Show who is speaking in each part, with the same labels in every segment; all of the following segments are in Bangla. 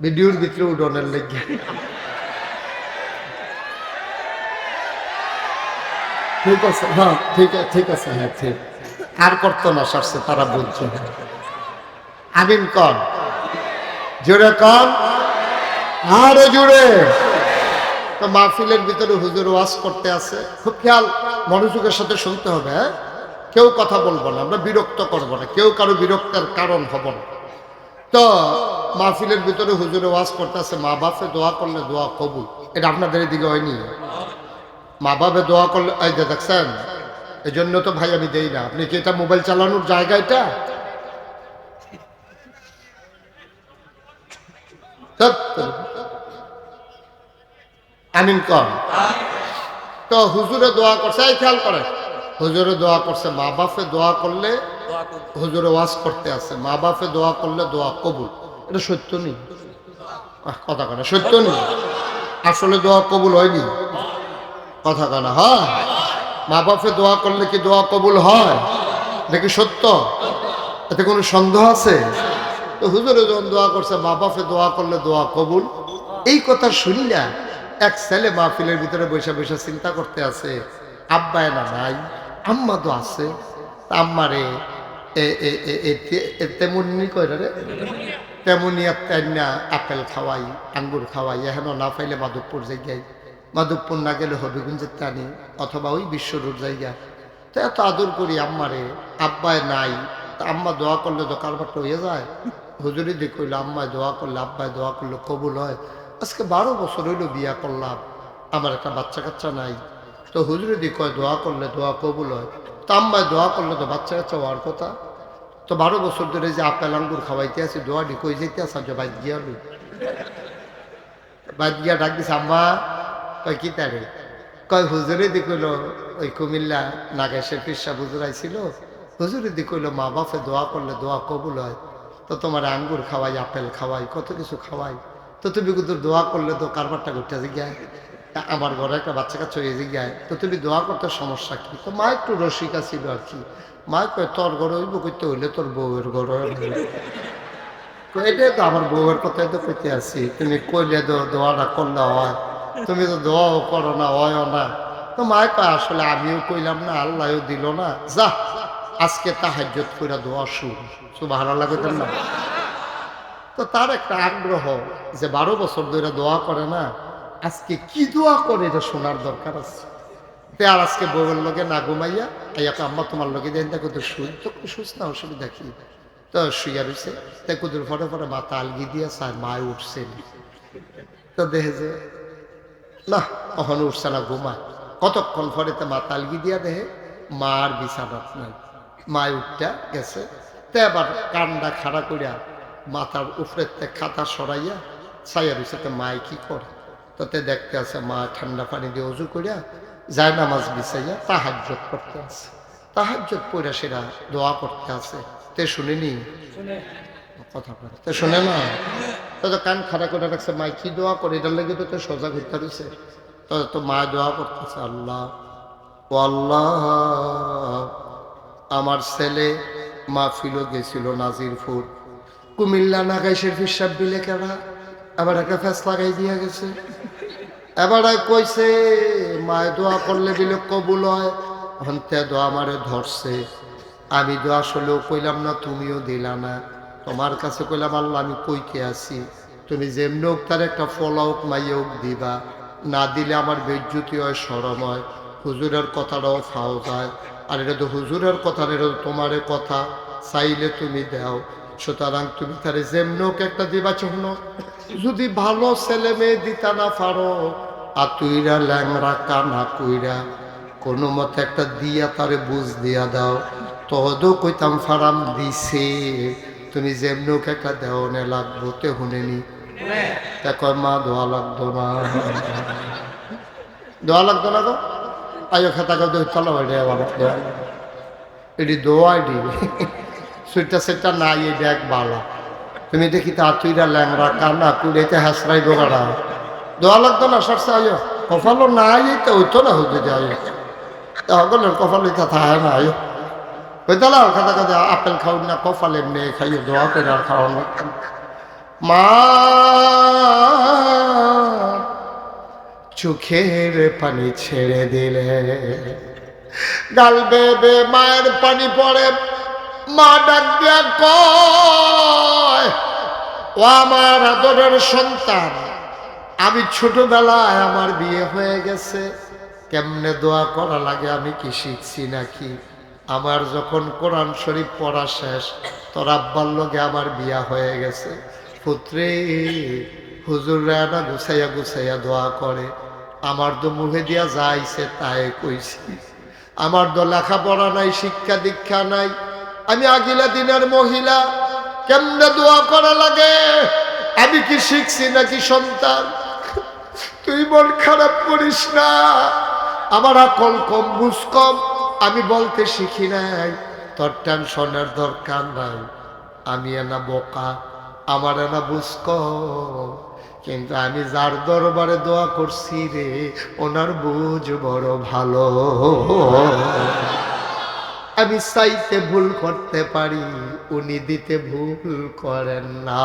Speaker 1: ভিডিওর ভিতরে উডনের লেগে ঠিক আছে হ্যাঁ ঠিক আছে ঠিক আছে হ্যাঁ ঠিক। আর করতো না, সারছে, তারা বলছে। আমিন কন? জোরে কন? আরও জোরে। তো মাহফিলের ভিতরে হুজুর ওয়াজ করতে আছে। খুব খেয়াল, মনোযোগের সাথে শুনতে হবে হ্যাঁ? কেউ কথা বলব না, আমরা বিরক্ত করব না, কেউ কারও বিরক্তের কারণ হব না। তো মাহফিলের ভিতরে হুজুরে ওয়াজ করতেছে, মা বাপে দোয়া করলে দোয়া কবুল। এটা আপনাদের এদিকে হয়নি। মা বাপে দোয়া করলে, এই যে দেখছেন এই জন্য তো ভাই আমি দেই না। আপনি কি এটা মোবাইল চালানোর জায়গা এটা? কর তো। হুজুরে দোয়া করছে, এই খেয়াল করে হুজুরে দোয়া করছে, মা বাপে দোয়া করলে হুজুরে ওয়াজ করতে আছে, মা বাপে দোয়া করলে দোয়া কবুল। এটা সত্য নেই। কথা কানা সত্য নেই। আসলে দোয়া কবুল হয়নি। কথা কানা হয়। মা বাপে দোয়া করলে কি দোয়া কবুল হয়? নাকি সত্য? এতে কোনো সন্দেহ আছে? তো হুজুরে যখন দোয়া করছে মা বাপে দোয়া করলে দোয়া কবুল। এই কথা শুনি না এক ছেলে মাহফিলের ভিতরে বসে বসে চিন্তা করতে আছে আব্বায় না নাই, আম্মা তো আছে। আম্মারে তেমনি কইরা রে। তেমনি একটা না আপেল খাওয়াই, আঙ্গুর খাওয়াই এখন না পাইলে মাধবপুর জায়গায়। মাধবপুর না গেলে হবিগঞ্জের টানি অথবা ওই বিশ্বরূপ জায়গা। তো এত আদর করি আম্মারে আব্বায় নাই, তা আম্মা দোয়া করলে তো কারবারটা হয়ে যায়। হুজুরি দিয়ে কইলো আম্মায় দোয়া করলে আব্বায় দোয়া করলে কবুল হয়। আজকে বারো বছর হইল বিয়া করলাম, আমার একটা বাচ্চা কাচ্চা নাই। তো হুজুরি দিয়ে কয়, দোয়া করলে দোয়া কবুল হয়। তা আম্মায় দোয়া করলে তো বাচ্চা কাচ্চা হওয়ার কথা। তো বারো বছর ধরে যে আপেল আঙ্গুর খাওয়াইতে আছি দোয়াটি কই যেতে আসা যে বাইক গিয়া লই। বাইক গিয়া ডাক দিছে, আম্মা, কয় কি তারে? কয় হুজুরে দি কইল, ওই কুমিল্লা নাগেশের পিসা হুজুর আইছিল। হুজুরে দি কইল, মা বাপে দোয়া করলে দোয়া কবুল হয়। তো তোমার আঙ্গুর খাওয়াই, আপেল খাওয়াই, কত কিছু খাওয়াই। তো তুমি কিন্তু দোয়া করলে তো কারবারটা করতে জিজ্ঞায় আমার ঘরে একটা বাচ্চা কাচ্চা হয়ে যায়। তো তুমি দোয়া করতে সমস্যা কি? তো মা একটু রসিকা ছিল আর কি। মা কয়, তোর ঘরে হইব করতে হইলে তোর বউয়ের ঘরে এটাই তো আমার বউয়ের কথাই তো কইতে আছি। তুমি কইলে তো দোয়াটা করলে হয়। তুমি তো দোয়াও করো না, হয়ও না। তো মা কয়, আসলে আমিও কইলাম না, আল্লাহও দিল না। যা, আজকে তাহাজ্জত কইরা দোয়া সু ভালো লাগতেন না? তো তার একটা আগ্রহ যে বারো বছর ধরে দোয়া করে না আজকে কি দোয়া করে এটা শোনার দরকার আছে? তে আর আজকে বউয়ের লগে না ঘুমাইয়া তো আম্মা, তোমার লগে দেন দেখো তো শুই তো শুস না অসুবিধা কি তো শুইয়া রয়েছে তাই কুদুর ফটো ফটো মাথা আলগি দিয়া সার মায় উঠছে তো দেখে যে, না কখন উঠছে না, ঘুমা। কতক্ষণ পরেতে মাথা আলগি দিয়া দেহে মার বিছানাত নাই। মায় উঠটা, গেছে। তে আবার কান্ডা খাড়া করিয়া মাথার উপরের তে খাতা সরাইয়া ছাইয়া রয়েছে তো মায় কি করে? তাতে দেখতে আছে মা ঠান্ডা পানি দিয়ে অজু করিয়া যায় নামাজ বিছাইয়া তাহাজ্জত করতে আছে। তাহাজ্জত পড়ে সেরা দোয়া করতে আছে। তে শুনিনি? কথা তো শুনে না? তো কান খাড়া করে রাখছে মাই কি দোয়া করে? এটার লেগে তো তো সোজা ঘুরতে রয়েছে তো তো মা দোয়া করতেছে আল্লাহ ও আল্লাহ আমার ছেলে মাহফিলও গেছিল নাজিরপুর। কুমিল্লা নাগাইশের ফিসাব বিলে কেনা আবার একটা ফ্যাস লাগাই দিয়া গেছে। এবার কইছে, মায় দোয়া করলে বিলে কবুল হয়। হন্তে দোয়া আমারে ধরছে। আমি তো আসলেও কইলাম, না, তুমিও দিলা না। তোমার কাছে কইলাম, আল্লাহ, আমি কইকে আছি? তুমি যেমনি হোক তার একটা ফলক মাইয়ে হোক, দিবা। না দিলে আমার বেজ্জুতি হয়, সরম হয়। হুজুরের কথাটাও ফাও যায়। আর এটা তো হুজুরের কথা এটা তো তোমারে কথা। চাইলে তুমি দাও। সুতরাং তুমি তারে যেমনি হোক একটা দিবা চহন যদি ভালো ছেলে মেয়ে দিতা না পারো আর তুইরা ল্যাংরা কানা কুইরা কোনো মতে একটা দিয়া তারে বুঝ দিয়া দাও। তদও কইতাম ফারাম দিছে। তুমি যেমনি হোক একটা দেওয়ানে লাগবো, তে হুনেনি তা কয়, মা, দোয়া লাগতো না। দোয়া লাগতো না গো? আয়ো খেতা গো দই এটা আবার দোয়া। এটি দোয়া এটি সুইটা সেটা নাই এই এক বালা। তুমি দেখি তা তুইরা ল্যাংরা কানা কুড়েতে হাসরাই বোগাড়া দোয়া লাগতো না সরসা আয়ো। কপালও না নাই, তো হইতো না হইতে যায় সকলের কপাল ইতা থাকে না আয়ো। হইতালা কথা কথা, আপেল খাও না, কপাল এমনি খাইও দোয়া করে আর খাওয়ানো মা, চোখের পানি ছেড়ে দিলে। গাল বেবে মায়ের পানি পড়ে। মা ডাক দিয়া কয়, ও আমার আদরের সন্তান। আমি ছোটবেলায় আমার বিয়ে হয়ে গেছে। কেমনে দোয়া করা লাগে আমি কি শিখছি নাকি? আমার যখন কোরআন শরীফ পড়া শেষ, তোর আব্বার লগে আমার বিয়া হয়ে গেছে। পুত্রে, হুজুররা না গুছাইয়া গুছাইয়া দোয়া করে। আমার তো মুখে দিয়া যাইছে তাই কইছি। আমার তো লেখাপড়া নাই, শিক্ষা দীক্ষা নাই। আমি আগিলা দিনের মহিলা, কেমনে দোয়া করা লাগে? আমি কি শিখছি নাকি সন্তান? তুই মন খারাপ করিস না। আমার আকল কম, বুঝ কম, আমি বলতে শিখি নাই। তোর টেনশনের দরকার নাই। আমি এনা বোকা, আমার এনা বুঝ কম। কিন্তু আমি যার দরবারে দোয়া করছি রে, ওনার বুঝ বড় ভালো। আমি চাইতে ভুল করতে পারি, উনি দিতে ভুল করেন না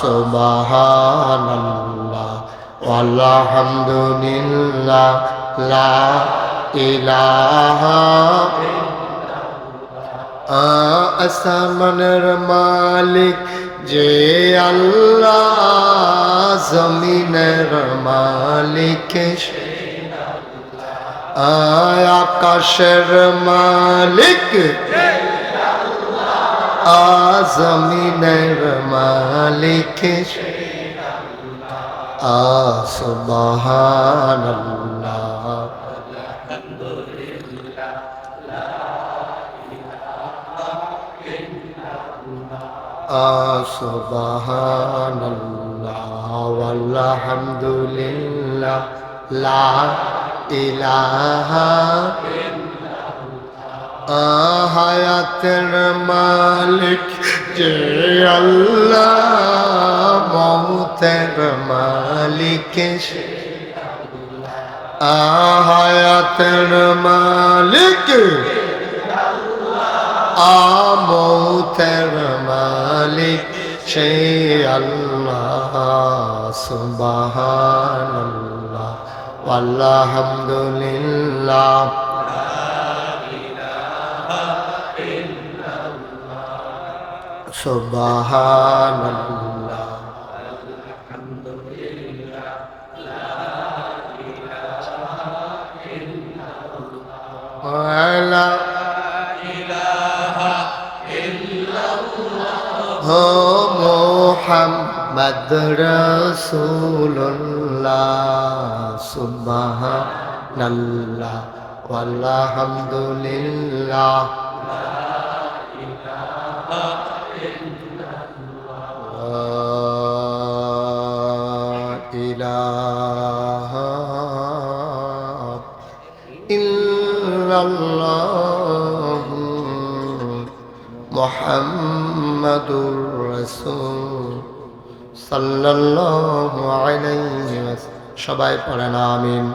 Speaker 1: subhanallah walhamdulillah la ilaha আসমানের মালিক যে আল্লাহ জমিনের মালিক আকাশের মালিক আজমিনের মালিক আসবাহান্লাহ আসবাহান্লাহ আলহামদুলিল্লাহ। লা ইলাহা হায়াতের মালিক যে আল্লাহ মৌতের মালিক হায়াতের মালিক আমৌতের মালিক সে আল্লাহ। সুবহানাল্লাহ আলহামদুলিল্লাহ সুবহানাল্লাহ ওয়ালা হো মোহাম্মদ রসুল্লাহ সুবহানাল্লাহ La মুহাম্মাদুর রাসূল সাল্লাল্লাহু আলাইহি সবাই পড়েন আমিন।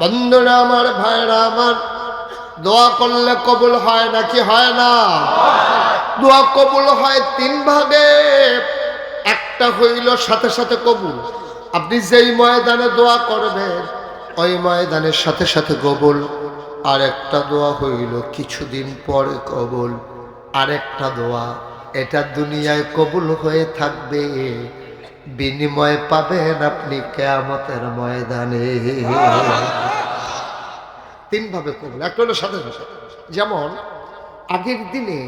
Speaker 1: বন্ধুরা আমার ভাইরা আমার, দোয়া করলে কবুল হয় নাকি হয় না? দোয়া কবুল হয় তিন ভাগে। একটা হইল সাথে সাথে কবুল। আপনি যেই ময়দানে দোয়া করবেন, ওই ময়দানের সাথে সাথে কবুল। আর একটা দোয়া হইল কিছুদিন পরে কবুল। আর একটা দোয়া, এটা দুনিয়ায় কবুল হয়ে থাকবে। বিনিময় পাবেন আপনি কেয়ামতের ময়দানে। তিনভাবে কবুল, একটা হলো সাথে যেমন আগের দিনে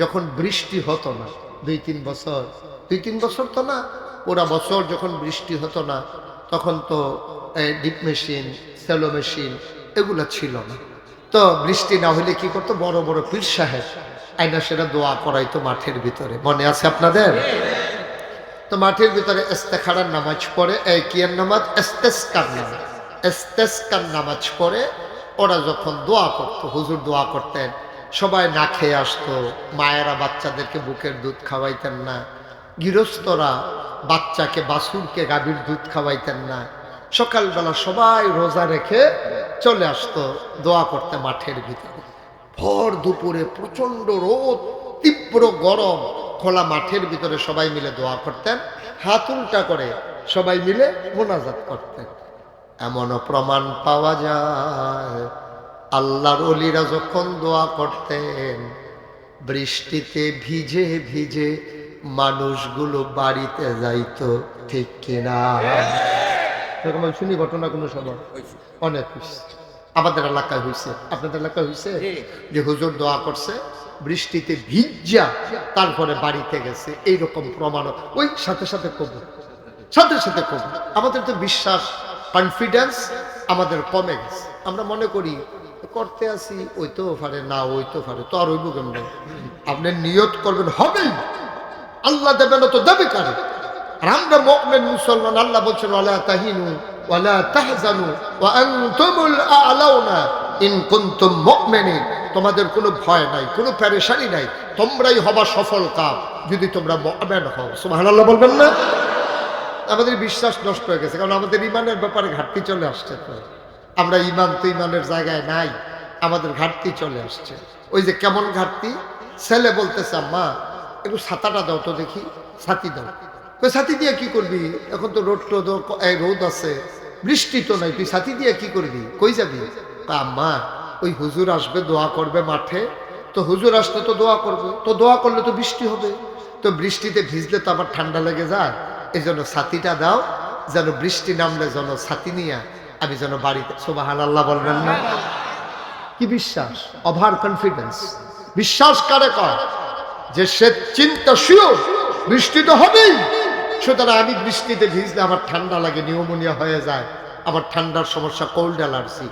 Speaker 1: যখন বৃষ্টি হতো না, দুই তিন বছর, দুই তিন বছর তো না, পুরা বছর যখন বৃষ্টি হতো না, তখন তো ডিপ মেশিন, সেলো মেশিন, এগুলো ছিল না। তো বৃষ্টি না হলে কি করতো? বড় বড় পীর সাহেব আইনা সেটা দোয়া করাইতো মাঠের ভিতরে। মনে আছে আপনাদের? তো মাঠের ভিতরে এস্তেখারার নামাজ পড়ে, এই কিয়ার নামাজ? এস্তেস্কার নামাজ। এস্তেস্কার নামাজ পড়ে, ওরা যখন দোয়া করতো, হুজুর দোয়া করতেন, সবাই না খেয়ে আসতো, মায়েরা বাচ্চাদেরকে বুকের দুধ খাওয়াইতেন না, গৃহস্থরা বাচ্চাকে বাসুরকে গাভীর দুধ খাওয়াইতেন না, সকালবেলা সবাই রোজা রেখে চলে আসতো, দোয়া করতে মাঠের ভিতরে। ভর দুপুরে প্রচণ্ড রোদ তীব্র গরম। খোলা মাঠের ভিতরে সবাই মিলে দোয়া করতেন হাত উল্টা করে সবাই মিলে মোনাজাত করতেন। এমনও প্রমাণ পাওয়া যায় আল্লাহর অলিরা যখন দোয়া করতেন বৃষ্টিতে ভিজে ভিজে মানুষগুলো বাড়িতে যাইত ঠিক কিনা? এরকম আমি শুনি ঘটনা কোনো সময় অনেক আমাদের এলাকায় হয়েছে আপনাদের এলাকায় হয়েছে যে হুজুর দোয়া করছে বৃষ্টিতে ভিজা তারপরে বাড়িতে গেছে এইরকম প্রমাণ। ওই সাথে সাথে কবুল সাথে সাথে কবুল আমাদের তো বিশ্বাস কনফিডেন্স আমাদের কমে গেছে। আমরা মনে করি করতে আসি ওই তো পারে না ওই তো পারে তো আর ওই ওইব কেমন? আপনি নিয়ত করবেন হবেই। আল্লাহ দেবে না তো দেবে কারে? আর আমরা মুসলমান আল্লাহ বলছেন ওয়ালা তাহিনু ওয়ালা তাহজানু ওয়া আনতুমুল আ'লাউনা ইন কুনতুম তোমাদের কোনো ভয় নাই, কোনো পেরেশানি নাই, তোমরাই হবা সফল কাম, যদি তোমরা মুমিন হও। সুবহানাল্লাহ বলবেন না? আমাদের বিশ্বাস নষ্ট হয়ে গেছে, কারণ আমাদের ইমানের ব্যাপারে ঘাটতি চলে আসছে আমরা ইমান তো ইমানের জায়গায় নাই, আমাদের ঘাটতি চলে আসছে। ওই যে কেমন ঘাটতি? ছেলে বলতেছে মা একটু ছাতাটা দাও তো দেখি, ছাতি দাও। তো ছাতি দিয়ে কি করবি? এখন তো রোদ টোদ রোদ আছে। বৃষ্টি তো নাই, তুই ছাতি দিয়ে কি করবি? কই যাবি? তা মা ওই হুজুর আসবে, দোয়া করবে মাঠে। তো হুজুর আসলে তো দোয়া করবে। তো দোয়া করলে তো বৃষ্টি হবে। তো বৃষ্টিতে ভিজলে তো আবার ঠান্ডা লেগে যায়। এই জন্য ছাতিটা দাও, যেন বৃষ্টি নামলে যেন ছাতি নিয়ে আমি যেন বাড়িতে সোবাহান আল্লাহ বলবেন না। কি বিশ্বাস? ওভার কনফিডেন্স বিশ্বাস কারে কয়? যে সে চিন্তা শিওর, বৃষ্টি তো হবেই। সুতরাং আমি বৃষ্টিতে ভিজলে আমার ঠান্ডা লাগে, নিউমোনিয়া হয়ে যায়, আমার ঠান্ডার সমস্যা কোল্ড অ্যালার্জি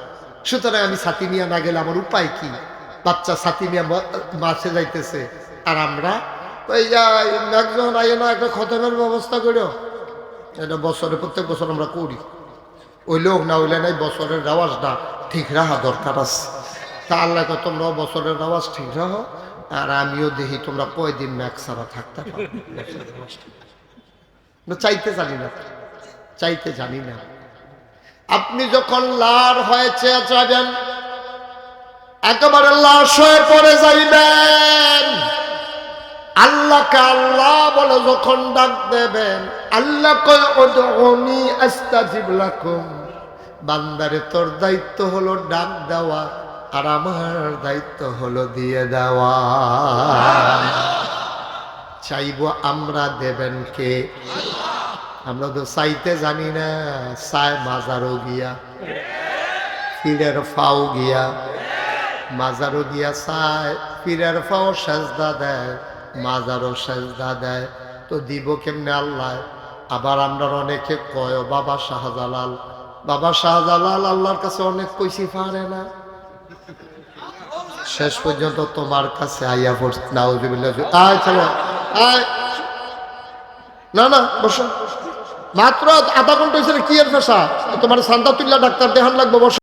Speaker 1: সুতরাং আমি ছাতি নিয়ে না গেলে আমার উপায় কি? বাচ্চা ছাতি নিয়ে মাছে যাইতেছে, আর আমরা ওই একজন আইয়ে না, একটা খতমের ব্যবস্থা করো। এটা বছরে, প্রত্যেক বছর আমরা করি। ওই লোক না হইলে নাই বছরের রেওয়াজটা ঠিক রাখা দরকার আছে। তা আল্লাহ কয় তোমরাও বছরের রেওয়াজ ঠিক রাখো আর আমিও দেখি তোমরা কয়দিন ম্যাক ছাড়া থাকতে পারো। চাইতে জানি না। চাইতে জানি না। আপনি যখন লার হয়েছে যাবেন একেবারে লাশ হয়ে পড়ে যাইবেন। আল্লাহকে আল্লাহ বলে যখন ডাক দেবেন, আল্লাহ বান্দারে, তোর দায়িত্ব হলো ডাক দেওয়া, আর আমার দায়িত্ব হলো দিয়ে দেওয়া। চাইব আমরা দেবেন কে? আমরা তো চাইতে জানি না মাজারও গিয়া। ফাও গিয়া। মাজারও গিয়া পীরের ফাও দেয়, মাজারও দেয়। তো দিব কেমনে আল্লাহ? আবার আমরা অনেকে কয় বাবা শাহজালাল বাবা শাহজালাল আল্লাহর কাছে অনেক কইছি, পারে না। শেষ পর্যন্ত তোমার কাছে আইয়া পড়ছে আয়, চলো। না না, বসো। মাত্র আধা ঘণ্টা হয়েছে কি এর ফেসা তোমার সান্দাতুল্লাহ ডাক্তার দেখান লাগবে, বসো।